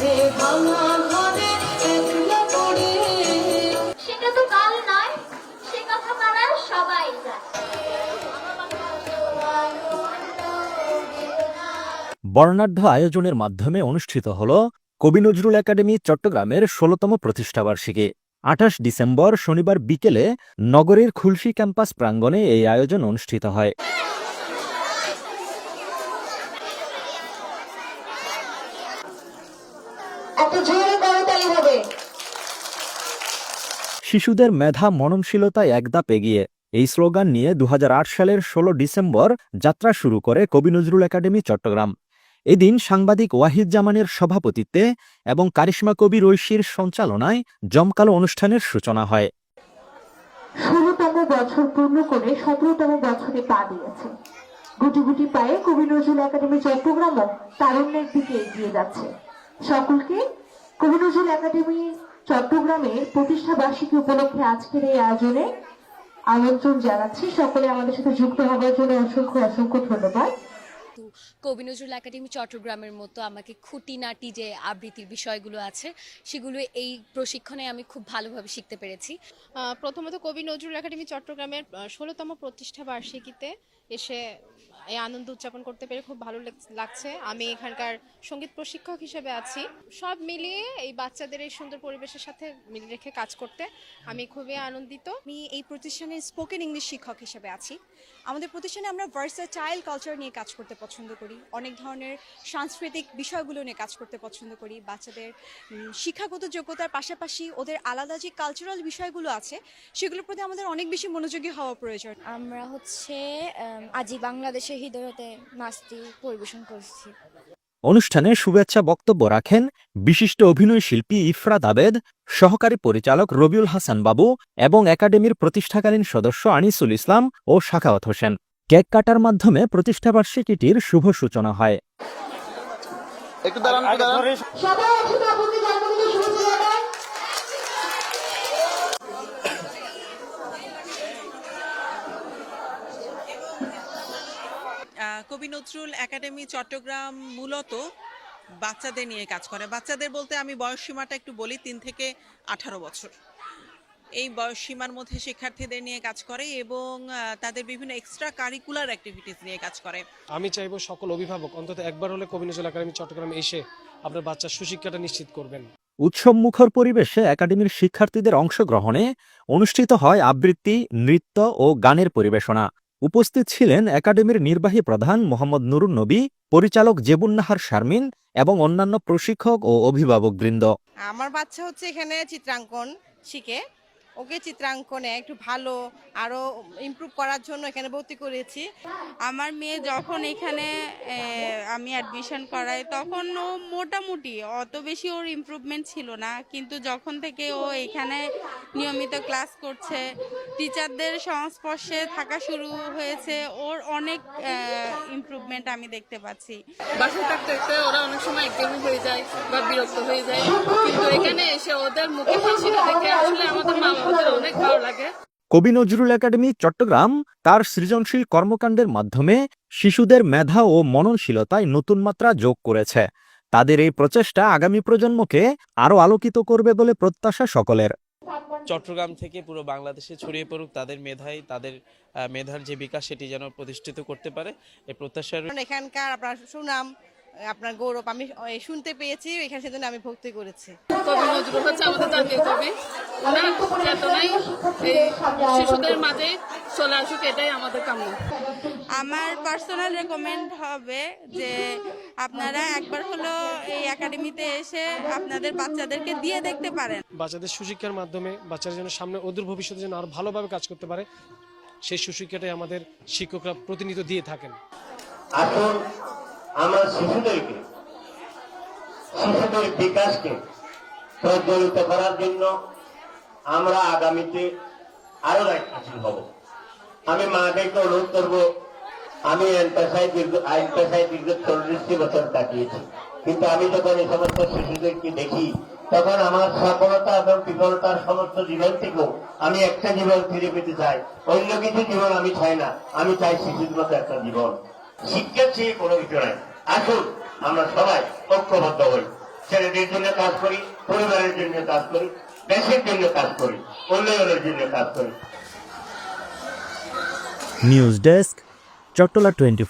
আছে ভাঙা ঘরে একলা পড়ে। সেটা তো কাল নয় সে কথা তারা সবাই জানে। বর্ণাঢ্য আয়োজনের মাধ্যমে অনুষ্ঠিত হল কবি নজরুল একাডেমি চট্টগ্রামের ষোলতম প্রতিষ্ঠাবার্ষিকী। আঠাশ ডিসেম্বর শনিবার বিকেলে নগরীর খুলশী ক্যাম্পাস প্রাঙ্গণে এই আয়োজন অনুষ্ঠিত হয়। এত জোরে করতালি হবে শিশুদের মেধা মননশীলতায় একদাপ এগিয়ে। এই স্লোগান নিয়ে দুহাজার আট সালের ১৬ ডিসেম্বর যাত্রা শুরু করে কবি নজরুল একাডেমি চট্টগ্রাম। এদিন সাংবাদিক ওয়াহিদ জামানের সভাপতিত্বে এবং কারিশমা কবি ঐশীর সঞ্চালনায় জমকালো অনুষ্ঠানের সূচনা হয়। ষোলতম বছর পূর্ণ করে সতেরোতম বছরে পা দিয়েছে। গুটি গুটি পায়ে কবি নজরুল একাডেমি চট্টগ্রামও তারুণ্যের দিকে এগিয়ে যাচ্ছে। সকলকে কবি নজরুল একাডেমি চট্টগ্রামের প্রতিষ্ঠা বার্ষিকী উপলক্ষে আজকের এই আয়োজনে আমন্ত্রণ জানাচ্ছি। সকলে আমাদের সাথে যুক্ত হওয়ার জন্য অসংখ্য অসংখ্য ধন্যবাদ। কবি নজরুল একাডেমি চট্টগ্রামের মতো আমাকে খুঁটিনাটি যে আবৃত্তির বিষয়গুলো আছে সেগুলো এই প্রশিক্ষণে আমি খুব ভালোভাবে শিখতে পেরেছি। আহ, প্রথমত কবি নজরুল একাডেমি চট্টগ্রামের ষোলোতম প্রতিষ্ঠা বার্ষিকীতে এসে এই আনন্দ উদযাপন করতে পেরে খুব ভালো লাগছে আমি এখানকার সংগীত প্রশিক্ষক হিসেবে আছি। সব মিলিয়ে এই বাচ্চাদের এই সুন্দর পরিবেশের সাথে মিল রেখে কাজ করতে আমি খুবই আনন্দিত। আমি এই প্রতিষ্ঠানে স্পোকেন ইংলিশ শিক্ষক হিসেবে আছি। আমাদের প্রতিষ্ঠানে আমরা ভার্সাটাইল কালচার নিয়ে কাজ করতে পছন্দ করি। অনেক ধরনের সাংস্কৃতিক বিষয়গুলো নিয়ে কাজ করতে পছন্দ করি। বাচ্চাদের শিক্ষাগত যোগ্যতার পাশাপাশি ওদের আলাদা যে কালচারাল বিষয়গুলো আছে সেগুলোর প্রতি আমাদের অনেক বেশি মনোযোগী হওয়া প্রয়োজন। আমরা হচ্ছে আজি বাংলাদেশের হৃদয়তে নাচটি পরিবেশন করছি। অনুষ্ঠানে শুভেচ্ছা বক্তব্য রাখেন বিশিষ্ট অভিনয় শিল্পী ইফরাত আবেদ সহকারী পরিচালক রবিউল হাসান বাবু এবং একাডেমির প্রতিষ্ঠাকালীন সদস্য আনিসুল ইসলাম ও শাখাওয়াত হোসেন। কেক কাটার মাধ্যমে প্রতিষ্ঠাবার্ষিকীটির শুভ সূচনা হয় একটু দাঁড়ান একটু দাঁড়ান সবাই একসাথে আপনাকে জন্মদিনের শুভেচ্ছা জানাই আহ, কবি নজরুল একাডেমি চট্টগ্রাম মূলত বাচ্চাদের নিয়ে কাজ করে। বাচ্চাদের বলতে আমি বয়স সীমাটা একটু বলি তিন থেকে আঠারো বছর। এই বয়স সীমার মধ্যে শিক্ষার্থীদের নিয়ে কাজ করে এবং তাদের বিভিন্ন এক্সট্রা কারিকুলার অ্যাক্টিভিটিস নিয়ে কাজ করে। আমি চাইব সকল অভিভাবক অন্তত একবার হলে কবি নজরুল একাডেমি চট্টগ্রামে এসে আপনার বাচ্চার সুশিক্ষাটা নিশ্চিত করবেন। উৎসব মুখর পরিবেশে একাডেমির শিক্ষার্থীদের অংশগ্রহণে অনুষ্ঠিত হয় আবৃত্তি নৃত্য ও গানের পরিবেশনা। উপস্থিত ছিলেন একাডেমির নির্বাহী প্রধান মোহাম্মদ নুরুন নবী, পরিচালক জেবুন্নাহার শারমিন এবং অন্যান্য প্রশিক্ষক ও অভিভাবক বৃন্দ আমার বাচ্চা হচ্ছে এখানে চিত্রাঙ্কন শিখে। ওকে চিত্রাঙ্কনে একটু ভালো আরও ইমপ্রুভ করার জন্য এখানে ভর্তি করেছি। আমার মেয়ে যখন এখানে আমি অ্যাডমিশন করাই তখন ও মোটামুটি অত বেশি ওর ইমপ্রুভমেন্ট ছিল না। কিন্তু যখন থেকে ও এখানে নিয়মিত ক্লাস করছে টিচারদের সংস্পর্শে থাকা শুরু হয়েছে ওর অনেক ইমপ্রুভমেন্ট আমি দেখতে পাচ্ছি। বাসায় থাকতে থাকতে ওরা অনেক সময় একদমই হয়ে যায় বা বিরক্ত হয়ে যায়। কিন্তু এখানে এসে ওদের মুখে হাসিটা দেখে আসলে আমাদের মা বাবাদের অনেক ভালো লাগে। কবি নজরুল একাডেমি চট্টগ্রাম তার সৃজনশীল কর্মকাণ্ডের মাধ্যমে শিশুদের মেধা ও মননশীলতায় নতুন মাত্রা যোগ করেছে। তাদের এই প্রচেষ্টা আগামী প্রজন্মকে আরও আলোকিত করবে বলে প্রত্যাশা সকলের। চট্টগ্রাম থেকে পুরো বাংলাদেশে ছড়িয়ে পড়ুক তাদের মেধাই তাদের মেধার যে বিকাশ সেটি যেন প্রতিষ্ঠিত করতে পারে। এই প্রত্যাশার কারণ এখানকার আপনার সুনাম আপনার গৌরব আমি শুনতে পেয়েছি এখানে সেজন্য আমি ভক্তি করেছি। কবি নজরুল হচ্ছে আমাদের জাতীয় কবি। ওনার চেতনাই এই শিশুদের মাঝে চলে আসুক এটাই আমাদের কাম্য। আমার পার্সোনাল রেকমেন্ড হবে যে আপনারা একবার হলো এই একাডেমিতে এসে আপনাদের বাচ্চাদেরকে দিয়ে দেখতে পারেন। বাচ্চাদের সুশিক্ষার মাধ্যমে বাচ্চারা যেন সামনে ওদের ভবিষ্যতে যেন আরও ভালোভাবে কাজ করতে পারে সেই সুশিক্ষাটাই আমাদের শিক্ষকরা প্রতিনিধিত্ব দিয়ে থাকেন। আমার শিশুদেরকে, শিশুদের বিকাশকে প্রজ্বলিত করার জন্য আমরা আগামীতে আরও দায়িত্বশীল হব। আমি মাদেরকে অনুরোধ করব, আমি চল্লিশটি বছর কাটিয়েছি কিন্তু আমি যখন এই সমস্ত শিশুদেরকে দেখি, তখন আমার সফলতা এবং বিফলতার সমস্ত জীবন থেকেও আমি একটা জীবন ফিরে পেতে চাই। অন্য কিছু জীবন আমি চাই না, আমি চাই শিশুর মতো একটা জীবন। শিক্ষা চেয়ে কোনো কিছু নাই আসুন, আমরা সবাই ঐক্যবদ্ধ হই। ছেলেদের জন্য কাজ করি, পরিবারের জন্য কাজ করি, দেশের জন্য কাজ করি, উন্নয়নের জন্য কাজ করি। News desk, Chattala twenty